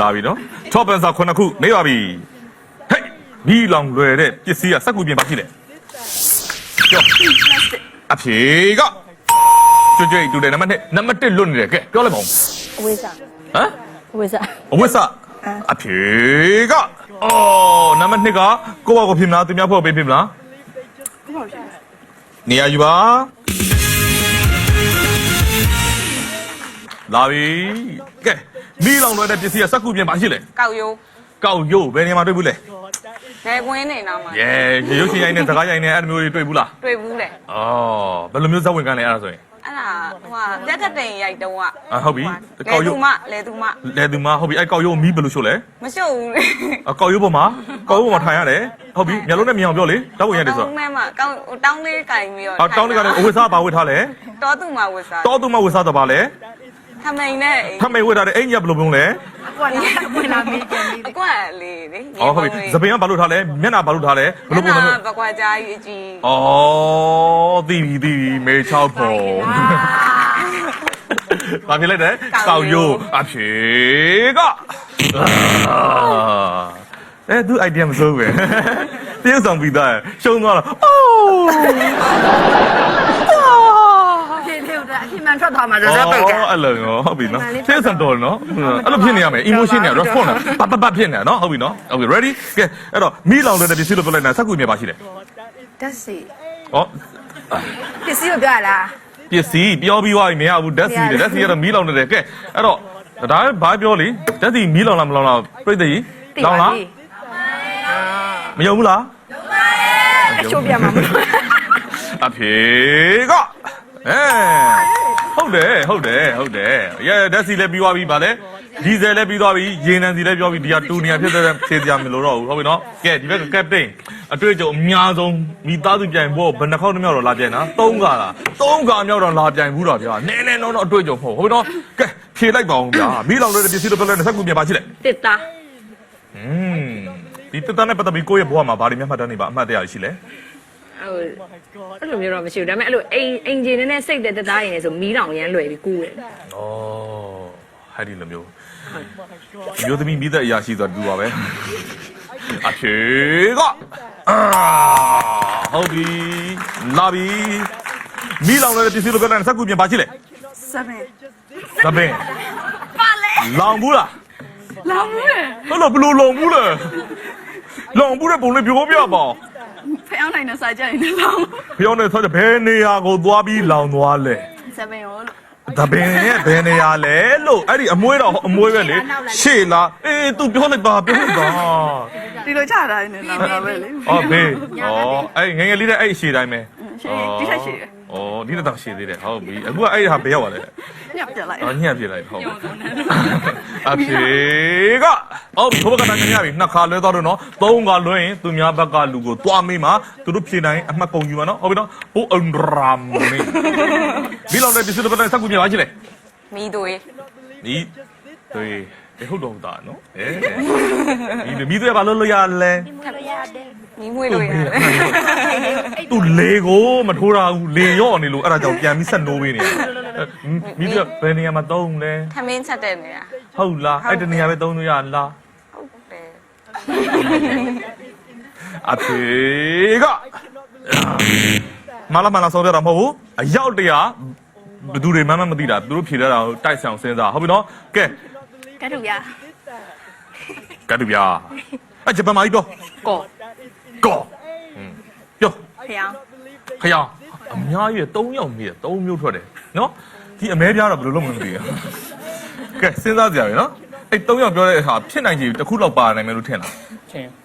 လာပြီနော်ထော့ပန်စာ9ခုနေပါပြီဟဲ့ဒီလောင်လွယ်တဲ့ပစ္စည်းကစက်ကူပြင်ပါရှိလေကြောအဖြေကကျွတ်ကျွတ်တူတယ်နံပါတ်1နံပါတ်1လွတ်နေတယ်ကဲပြောလိုက်ပါဦးအဝိဇ္ဇာဟမ်အဝိဇ္ဇာအဝိဆအဖြေကအော်နံပါတ်2ကကိုယ့်ဘာကိုဖြစ်မလားသူများဖို့ပေးဖြစ်မလားနေရာယူပါလာပြီကဲ မိလောင်လွယ်တဲ့ပစ္စည်းကစက်ကူပြင်ပါရှိလေကောက်ရိုးကောက်ရုပ်ဘယ်နေရာမှာတွေ့ဘူးလဲငယ်ကွင်းနေနောက်မှာရဲရေရုပ်ရှင်ရိုင်းနဲ့စကားရိုင်းနဲ့အဲ့လိုမျိုးတွေတွေ့ဘူးလားတွေ့ဘူးလေအော်ဘယ်လိုမျိုးဇက်ဝင်ကန်းလဲအဲ့ဒါဆိုရင်အဲ့ဒါဟိုဟာပြက်ကတိန်ရိုက်တုံးကအာဟုတ်ပြီလေကောက်ရုသူပ်မလေသူမလဲသူမဟုတ်ပြီအဲ့ကောက်ရုပ်မီးဘယ်လိုရှို့လဲမရှုပ်ဘူးလေအကောက်ရုပ်ပေါ်မှာကောက်ရုပ်ပေါ်မှာထိုင်ရတယ်ဟုတ်ပြီမျက်လုံးနဲ့မြင်အောင်ပြောလေတောက်ဝင်ရတယ်ဆိုတောင်းထဲမှာကောင်းတောင်းလေးကင်ပြီးတော့အော်တောင်းလေးကလည်းအဝိစားပါဝတ်ထားလဲတောသူမဝစ်စားတောသူမဝတ်စားတော့ပါလဲ ထမိန်နဲ့ဖမေဝတ်ထားတဲ့အိမ်ကြီးကဘယ်လိုပုံလဲကွာလာဝင်လာမိကန်လေးအကွက်လေးလေအော်ဟုတ်ပြီသပင်ကဘာလို့ထားလဲမျက်နှာဘာလို့ထားလဲဘယ်လိုပုံလဲဘကွာကြားကြီးအကြီးအော်တီဗီတီဗီမေချောက်ပုံဘာဖြစ်လဲတဲ့ကောက်ရိုးအဖြေကအဲသူ idea မစိုးပဲတရုပ်ဆောင်ပြီးသားရှုံးသွားတော့အိုးဖြေဖြေတာအခင်မှ န်ထွက်သွားမှာဆိုတော့ပိတ်က အဲ့လိုနော်ဟုတ်ပြီနော်တရုပ်ဆောင်တော်နော်အဲ့လိုဖြစ်နေရမယ် emotion နဲ့ response နဲ့ပတ်ပတ်ပတ်ဖြစ်နေနော်ဟုတ်ပြီနော် okay ready ကဲအဲ့တော့မိလောင်တဲ့ပစ္စည်းလို့ပြောလိုက်တာစက်ကူမြပါရှိတယ်တက်စီဟောပစ္စည်းကိုပြောရလားပစ္စည်းပြောပြီးသွားပြီမရဘူးဓာတ်စီတယ်ဓာတ်စီကတော့မီးလောင်နေတယ်ကဲအဲ့တော့ဒါဘာပြောလေဓာတ်စီမီးလောင်လားမလောင်လားပြိတ္တိလောင်လားမယုံဘူးလားအချိုးပြမှာမလို့ အဖေကအဲ ဟုတ်တယ်ဟုတ်တယ်ဟုတ်တယ်ရဲဓာတ်စီလည်းပြီးသွားပြီဗာလေဒီဇယ်လည်းပြီးသွားပြီရေနံစီလည်းပြောပြီဒီကတူနီယာဖြစ်တဲ့ဖြေစရာမလိုတော့ဘူးဟုတ်ပြီနော်ကဲဒီဘက်ကကက်ပတိန်အတွေ့အကြုံအများဆုံးမိသားစုပြိုင်ဖို့ဘယ်နှခေါက်နှမြောက်တော့လာပြိုင်တာ၃ခါလား၃ခါမြောက်တော့လာပြိုင်ဘူးတော့ဗျာနည်းနည်းတော့တော့အတွေ့အကြုံမဟုတ်ဟုတ်ပြီနော်ကဲဖြေလိုက်ပါအောင်ဗျာမိလောင်တဲ့ပစ္စည်းတော့ပြလဲဆက်ကူပြပါချစ်လေတစ်သားอืมဒီတတန်းနဲ့ပတ်သက်ပြီးကိုယ့်ရဲ့ဘဝမှာဘာတွေများမှတ်တမ်းနေပါအမှတ်တရရှိလဲ ဟိုအဲ့လိုမျိုးတော့မရှိဘူးဒါပေမဲ့အဲ့လိုအိမ်အင်ဂျင်နဲ့စိတ်တဲ့တသားရင်လည်းဆိုမီးတောင်ရမ်းလွယ်ပြီးကူးတယ်ဩဟဲ့ဒီလိုမျိုးမျိုးသမီးမိသက်အရာရှိဆိုတာတူပါပဲအဖြေကအာဟုတ်ပြီလာပြီမိလောင်တဲ့ပစ္စည်းလို့ပြောတဲ့ဆက်ကူပြင်ပါချစ်လေစပင်သပင်ပါလေလောင်ဘူးလားလောင်ဘူးလေဟုတ်လားဘလို့လောင်ဘူးလဲလောင်ဘူးတဲ့ပုံလေးပြောပြပါ ဖျောင်းနိုင်တဲ့စာကြရင်လည်းလောင်ဖျောင်းနေဆိုတဲ့ဘယ်နေရာကိုသွားပြီးလောင်သွားလဲစပင်ရောလို့။တပင်ရဲ့ဘယ်နေရာလဲလို့အဲ့ဒီအမွေးတော့အမွေးပဲလေရှေ့လားအေး तू ပြောလိုက်ပါပြောလိုက်ပါဒီလိုချတာနေလောင်တာပဲလေ။အော်ဘေး။အော်အဲ့ငယ်ငယ်လေးတဲ့အဲ့အရှေ့တိုင်းပဲရှေ့ဒီထက်ရှေ့။အော်ဒီတော့ရှေ့သေးတယ်ဟုတ်ပြီ။အခုကအဲ့ဟာဘယ်ရောက်ပါလဲညပ်ပြလိုက်။အော်ညံ့ပြလိုက်ဟုတ်ပြီ။အဖေက အော်ဘဘကတိုင်းရပြီနှစ်ခါလွဲသွားတော့နော်သုံးခါလွဲရင်သူများဘက်ကလူကိုသွားမေးမှာသူတို့ဖြေနိုင်အမှတ်ကုန်ယူမှာနော်ဟုတ်ပြီနော်ဟိုအန်ရာမေဒီလောက်လည်းဒီစတော့တိုင်းစကူပြပါကြည့်လေမီးသွေးမီးသွေးဒီဟုတ်တော့တာနော်အဲဒီမီးသွေးဘာလို့လို့ရလဲမီးမွေးလို့ရတယ်သူလေကိုမထိုးတာဘူးလေရော့နေလို့အဲ့ဒါကြောင့်ပြန်ပြီးဆက်နိုးပေးနေမီးသွေးဘယ်နေရာမှာသုံးလဲထမင်းချက်တဲ့နေရာဟုတ်လားအဲ့ဒီနေရာပဲသုံးလို့ရလား အဖေကမလာမလာဆုံးပြတာမဟုတ်ဘူးအရောက်တရာဘသူတွေမှမမသိတာသူတို့ဖြေတတ်တာကိုတိုက်ဆောင်စဉ်းစားဟုတ်ပြီနော်ကဲကတူရကတူရအဂျပန်မာလီတော့ကောကောပြောခရောင်းခရောင်းအများကြီး၃ယောက်မိတယ်၃မျိုးထွက်တယ်နော်ဒီအမဲပြားတော့ဘယ်လိုလုပ်မှမသိဘူးကဲစဉ်းစားကြရပြီနော်အဲ့၃ယောက်ပြောတဲ့အခါဖြစ်နိုင်ခြေတစ်ခုလောက်ပါနိုင်မယ်လို့ထင်လား ချင်း